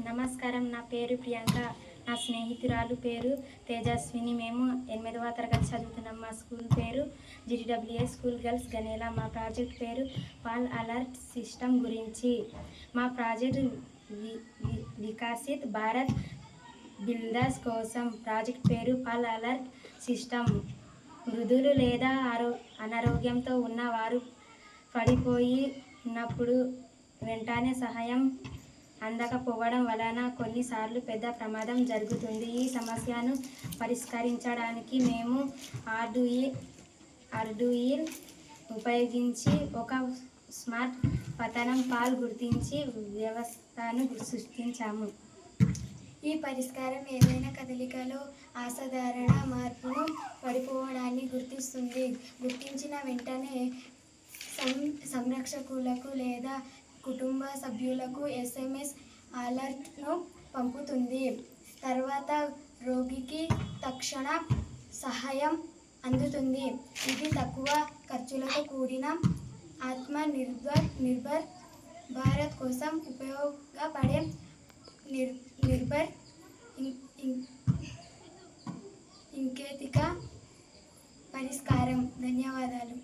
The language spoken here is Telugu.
నమస్కారం. నా పేరు ప్రియాంక. నా స్నేహితురాలు పేరు తేజస్విని. మేము ఎనిమిదవ తరగతి చదువుతున్నాం. మా స్కూల్ పేరు జిడిడబ్ల్యూఏ స్కూల్ గర్ల్స్ గనేలా. మా ప్రాజెక్ట్ పేరు పాల్ అలర్ట్ సిస్టమ్ గురించి. మా ప్రాజెక్ట్ వికాసిత్ భారత్ బిల్డర్స్ కోసం ప్రాజెక్ట్ పేరు పాల్ అలర్ట్ సిస్టమ్ మృదులు లేదా ఆరో అనారోగ్యంతో ఉన్నవారు పడిపోయి ఉన్నప్పుడు వెంటనే సహాయం అందకపోవడం వలన కొన్నిసార్లు పెద్ద ప్రమాదం జరుగుతుంది. ఈ సమస్యను పరిష్కరించడానికి మేము ఆర్డుయిల్ ఆర్డుయిల్ ఉపయోగించి ఒక స్మార్ట్ పతనం పాల్ గుర్తించి వ్యవస్థను సృష్టించాము. ఈ పరిష్కారం ఏదైనా కదలికలో అసాధారణ మార్పును పడిపోవడాన్ని గుర్తిస్తుంది. గుర్తించిన వెంటనే సం సంరక్షకులకు లేదా కుటుంబ సభ్యులకు ఎస్ఎంఎస్ అలర్ట్ను పంపుతుంది. తర్వాత రోగికి తక్షణ సహాయం అందుతుంది. ఇది తక్కువ ఖర్చులతో కూడిన ఆత్మ నిర్భర్ నిర్భర్ భారత్ కోసం ఉపయోగపడే నిర్ నిర్భర్ ఇంకేతిక పరిష్కారం. ధన్యవాదాలు.